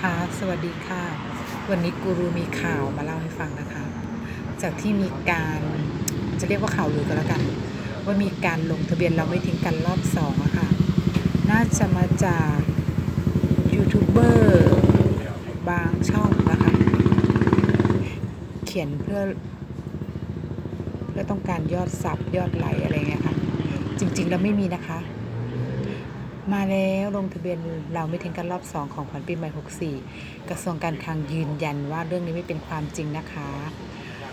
นะคะ สวัสดีค่ะ วันนี้กูรูมีข่าวมาเล่าให้ฟังนะคะ จากที่มีการจะเรียกว่าข่าวลือก็แล้วกัน ว่ามีการลงทะเบียนเราไม่ทิ้งกันรอบสองอะค่ะ น่าจะมาจากยูทูบเบอร์บางช่องนะคะ เขียนเพื่อ เพื่อต้องการยอดสับยอดไลค์อะไรเงี้ยค่ะ จริง ๆ แล้วไม่มีนะคะ มาแล้วลงทะเบียนเราไม่ทิ้งกันรอบ 2 ของขวัญปีใหม่ 64 กระทรวงการคลังยืนยันว่าเรื่องนี้ไม่เป็นความจริงนะคะ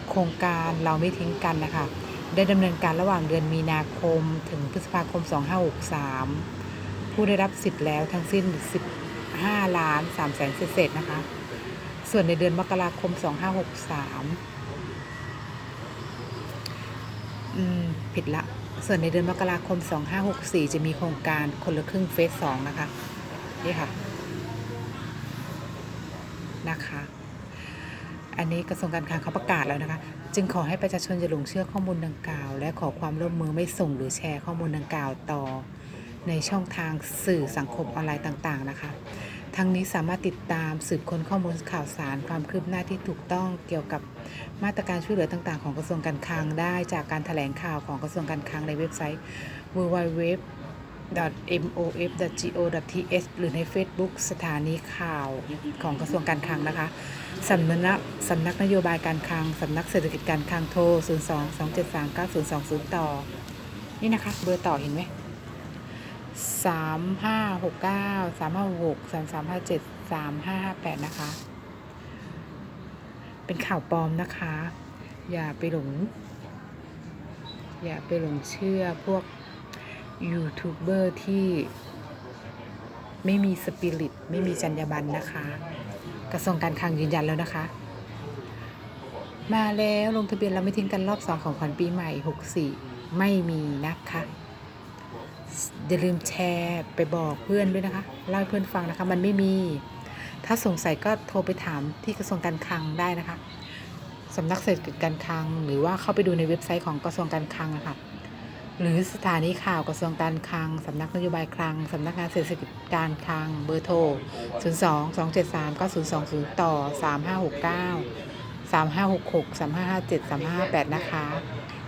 โครงการเราไม่ทิ้งกันนะคะ ได้ดำเนินการระหว่างเดือนมีนาคม ถึงพฤษภาคม 2563 ผู้ได้รับสิทธิ์แล้วทั้งสิ้น 15 ล้าน3แสนเศษนะคะ ส่วนในเดือนมกราคม 2563 อืม ผิดละ ส่วนในเดือนมกราคม 2564 จะมีโครงการคนละครึ่งเฟสสองนะคะ นี่ค่ะ นะคะ อันนี้กระทรวงการคลังเขาประกาศแล้วนะคะ จึงขอให้ประชาชนอย่าหลงเชื่อข้อมูลดังกล่าว และขอความร่วมมือไม่ส่งหรือแชร์ข้อมูลดังกล่าวต่อ ในช่องทางสื่อสังคมออนไลน์ต่าง ๆ นะคะ ทั้งนี้สามารถติดตามสืบค้นข้อมูลข่าวสารความคืบหน้าที่ถูกต้องเกี่ยวกับมาตรการช่วยเหลือต่างๆ ของกระทรวงการคลังได้จากการแถลงข่าวของกระทรวงการคลังในเว็บไซต์ www mof.go.th หรือใน Facebook สถานีข่าวของกระทรวงการคลังนะคะสำนักสำนักนโยบายการคลังสำนักเศรษฐกิจการคลังโทร 02 273 9020 ต่อ นี่นะคะ เบอร์ต่อเห็นไหม สามห้าหกเก้าสามห้าหกสามสามห้าเจ็ดสามห้าห้าแปดนะคะ เป็นข่าวปลอมนะคะ อย่าไปหลง อย่าไปหลงเชื่อพวกยูทูบเบอร์ที่ไม่มีสปิริต ไม่มีจรรยาบรรณนะคะ กระทรวงการคลังยืนยันแล้วนะคะ มาแล้วลงทะเบียนเราไม่ทิ้งกันรอบสองของขวัญปีใหม่ 64 ไม่มีนะคะ อย่าลืมแชร์ไปบอกเพื่อนด้วยนะคะเล่าให้เพื่อนฟังนะคะ มันไม่มี ถ้าสงสัยก็โทรไปถามที่กระทรวงการคลังได้นะคะสำนักเศรษฐกิจการคลัง หรือว่าเข้าไปดูในเว็บไซต์ของกระทรวงการคลังนะคะหรือสถานีข่าวกระทรวงการคลังสำนักนโยบายคลังสำนักงานเศรษฐกิจการคลัง เบอร์โทร 02 273 9020 ต่อ 3569 3566 3557 3558 นะคะ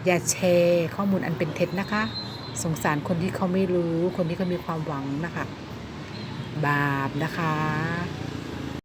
อย่าแชร์ข้อมูลอันเป็นเท็จนะคะ สงสารคนที่เขาไม่รู้ คนที่เขามีความหวังนะคะ บาปนะคะ